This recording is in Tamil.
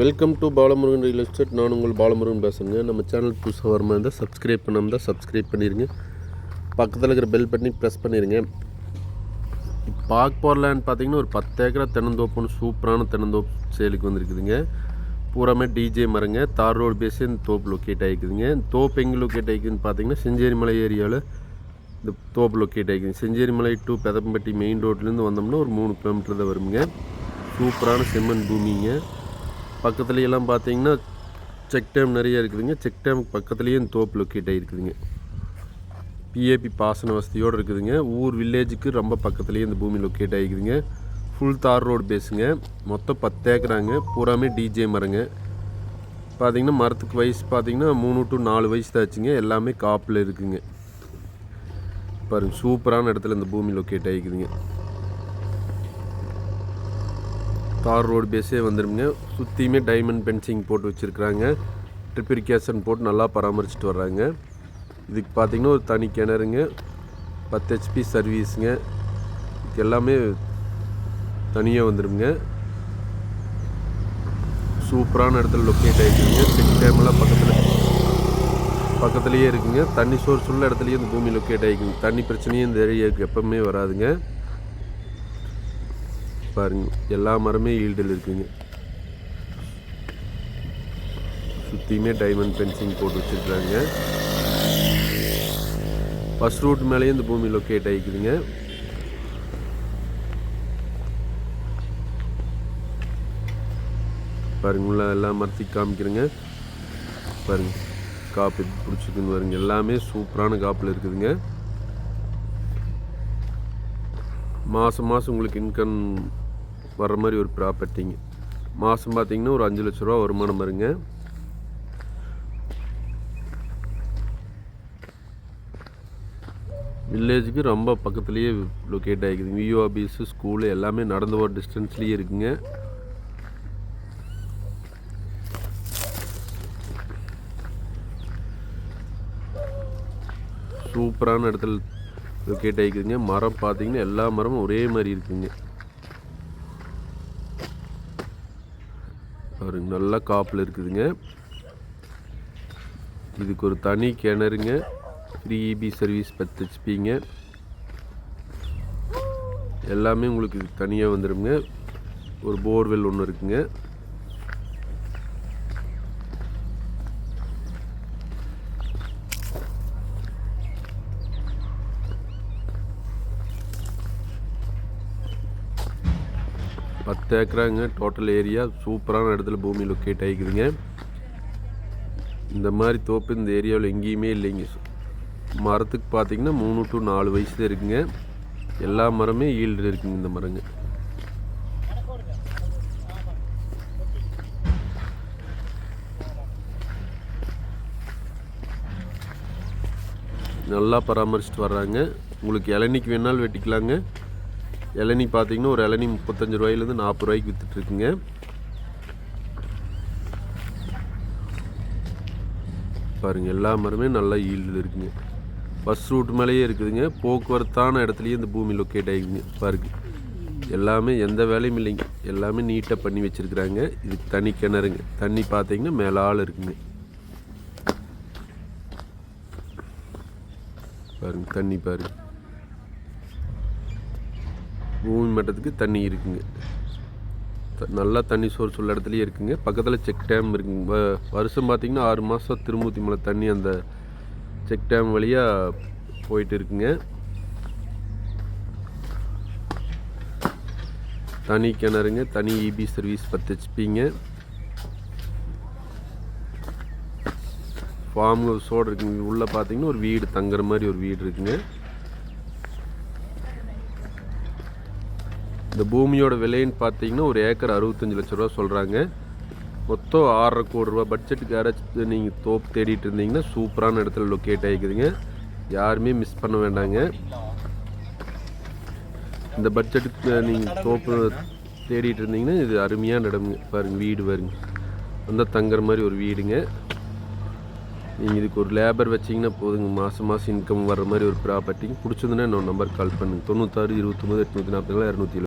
Welcome to Balamurugan real estate நான் உங்கள் பாலமுருகன் பேசுகிறேங்க நம்ம சேனல் புதுசாக வரமா இருந்தால் சப்ஸ்கிரைப் பண்ணாமல் தான் சப்ஸ்கிரைப் பண்ணிடுங்க பக்கத்தில் இருக்கிற பெல் பட்டனி ப்ரெஸ் பண்ணிடுங்க பார்க் போகிற லேண்ட் பார்த்தீங்கன்னா ஒரு பத்து ஏக்கரா தென்னந்தோப்புன்னு சூப்பரான தென்னந்தோப்பு சேலுக்கு வந்திருக்குதுங்க. பூராமே டிஜே மரங்க. தார் ரோடு பேசி இந்த தோப்பு லொக்கேட் ஆகிக்குதுங்க. தோப்பு எங்கே லொக்கேட் ஆகிக்குதுன்னு பார்த்தீங்கன்னா செஞ்சேரி மலை ஏரியாவில் இந்த தோப்பு லொக்கேட் ஆகிக்குது. செஞ்சேரி மலை டு பெதம்பட்டி மெயின் ரோட்லேருந்து வந்தோம்னா ஒரு மூணு கிலோமீட்டர் தான் வருங்க சூப்பரான செம்மண் பூமிங்க. பக்கத்துலேயெல்லாம் பார்த்தீங்கன்னா செக் டேம் நிறைய இருக்குதுங்க. செக் டேம் பக்கத்துலேயும் இந்த தோப்பு லொக்கேட் ஆகிருக்குதுங்க பிஏபி பாசன வசதியோடு இருக்குதுங்க. ஊர் வில்லேஜுக்கு ரொம்ப பக்கத்துலேயே இந்த பூமி லொக்கேட் ஆகிக்குதுங்க ஃபுல் தார் ரோடு பேஸுங்க மொத்தம் பத்து ஏக்கராங்க. பூராமே டிஜே மரங்க. பார்த்திங்கன்னா மரத்துக்கு வயசு பார்த்தீங்கன்னா மூணு டு நாலு வயசு தான் எல்லாமே காப்பில் இருக்குங்க. பாருங்க சூப்பரான இடத்துல இந்த பூமி லொக்கேட் ஆகிக்குதுங்க தார் ரோடு பேஸே வந்துருங்க சுற்றியுமே டைமண்ட் பென்சிங் போட்டு வச்சுருக்குறாங்க. ட்ரிப்ரிகேஷன் போட்டு நல்லா பராமரிச்சுட்டு வர்றாங்க. இதுக்கு பார்த்தீங்கன்னா ஒரு தனி கிணறுங்க. பத்து ஹெச்பி சர்வீஸுங்க இதுக்கு எல்லாமே தனியாக வந்துடுங்க சூப்பரான இடத்துல லொக்கேட் ஆகிக்குதுங்க செக் டேம்லாம் பக்கத்தில் பக்கத்துலேயே இருக்குங்க. தண்ணி சோர்ஸ் உள்ள இடத்துலையே இந்த பூமி லொக்கேட் ஆகிக்குங்க தண்ணி பிரச்சனையும் இந்த ஏரியாவுக்கு எப்பவுமே வராதுங்க. பாருங்க. எல்லா மரமே ஈல்டில் இருக்குங்க. சுற்றியுமே டைமண்ட் ஃபென்சிங் போட்டு வச்சுருக்காங்க பஸ் ரூட் மேலேயே இந்த பூமி லொக்கேட் ஆகிக்குதுங்க பாருங்க உள்ள எல்லா மரத்தையும் காமிக்கிறேங்க. பாருங்க காப்பு பிடிச்சிக்குன்னு பாருங்க. எல்லாமே சூப்பரான காப்பில் இருக்குதுங்க. மாதம் மாதம் உங்களுக்கு இன்கம் வர்ற மாதிரி ஒரு ப்ராப்பர்ட்டிங்க மாதம் பார்த்தீங்கன்னா ஒரு அஞ்சு லட்ச ரூபா வருமானம் வருங்க. வில்லேஜுக்கு ரொம்ப பக்கத்துலேயே லொக்கேட் ஆகிக்குது வியூ ஆஃபீஸு ஸ்கூலு எல்லாமே நடந்து போகிற டிஸ்டன்ஸ்லேயே இருக்குங்க. சூப்பரான இடத்துல லொக்கேட் ஆகிக்குதுங்க. மரம் பார்த்தீங்கன்னா எல்லா மரமும் ஒரே மாதிரி இருக்குதுங்க பாருங்க நல்லா காப்பில் இருக்குதுங்க. இதுக்கு ஒரு தனி கிணறுங்க. ஃப்ரீ இபி சர்வீஸ் பத்து ஹெச்பிங்க எல்லாமே உங்களுக்கு இது தனியாக வந்துடுங்க ஒரு போர்வெல் ஒன்று இருக்குங்க. பத்து ஏக்கராங்க டோட்டல் ஏரியா சூப்பரான இடத்துல பூமி லொக்கேட் ஆகிக்குதுங்க இந்த மாதிரி தோப்பு இந்த ஏரியாவில் எங்கேயுமே இல்லைங்க மரத்துக்கு பார்த்தீங்கன்னா மூணு டு நாலு வயசு தான் இருக்குங்க. எல்லா மரமே ஈல்டு இருக்குங்க இந்த மரங்க. நல்லா பராமரிச்சுட்டு வர்றாங்க. உங்களுக்கு இளநிக்கு வேணாலும் வெட்டிக்கலாங்க. இளநி பார்த்தீங்கன்னா ஒரு இளநி முப்பத்தஞ்சு ரூபாயிலேருந்து நாற்பது ரூபாய்க்கு விற்றுட்ருக்குங்க பாருங்கள் எல்லா மரமே நல்லா ஈல்டில் இருக்குங்க. பஸ் ரூட் மேலேயே இருக்குதுங்க. போக்குவரத்தான இடத்துலையே இந்த பூமி லொக்கேட் ஆகிக்குங்க பாருங்க எல்லாமே எந்த வேலையும் இல்லைங்க. எல்லாமே நீட்டாக பண்ணி வச்சுருக்குறாங்க. இது தனி கிணறுங்க. தண்ணி பார்த்தீங்கன்னா மேலால் இருக்குங்க. பாருங்க தண்ணி பாருங்க. பூமி மட்டத்துக்கு தண்ணி இருக்குங்க. த- நல்லா தண்ணி சோர்ஸ் உள்ள இடத்துலையே இருக்குங்க. பக்கத்தில் செக் டேம் இருக்குங்க. வ- வருஷம் பார்த்திங்கன்னா ஆறு மாதம் திருமூர்த்தி மலை தண்ணி அந்த செக் டேம் வழியாக போயிட்டு இருக்குங்க. தனி கிணறுங்க. தனி இபி சர்வீஸ் பத்து ஹெச்பிங்க ஃபார்ம் ஹவுஸோடு இருக்குங்க. உள்ளே பார்த்தீங்கன்னா ஒரு வீடு தங்குற மாதிரி ஒரு வீடு இருக்குங்க. இந்த பூமியோட விலைன்னு பார்த்தீங்கன்னா ஒரு ஏக்கர் அறுபத்தஞ்சு லட்ச ரூபா சொல்கிறாங்க மொத்தம் ஆறரை கோடி ரூபா பட்ஜெட்டுக்கு யாராச்சும் நீங்கள் தோப்பு தேடிட்டு இருந்தீங்கன்னா சூப்பரான இடத்துல லொக்கேட் ஆகிக்குதுங்க. யாருமே மிஸ் பண்ண வேண்டாங்க. இந்த பட்ஜெட்டுக்கு நீங்கள் தோப்பு தேடிட்டு இருந்தீங்கன்னா இது அருமையான இடம்ங்க பாருங்க வீடு வருங்க அந்த தங்குற மாதிரி ஒரு வீடுங்க. நீங்கள் இதுக்கு ஒரு லேபர் வச்சிங்கன்னா போதுங்க. மாதம் மாதம் இன்கம் வர்ற மாதிரி ஒரு ப்ராப்பர்ட்டிங்க பிடிச்சிருந்துன்னா இன்னொரு நம்பர் கால் பண்ணுங்கள் தொண்ணூத்தாறு இருபத்தொம்பது எட்நூற்றி நாற்பது இரநூத்தி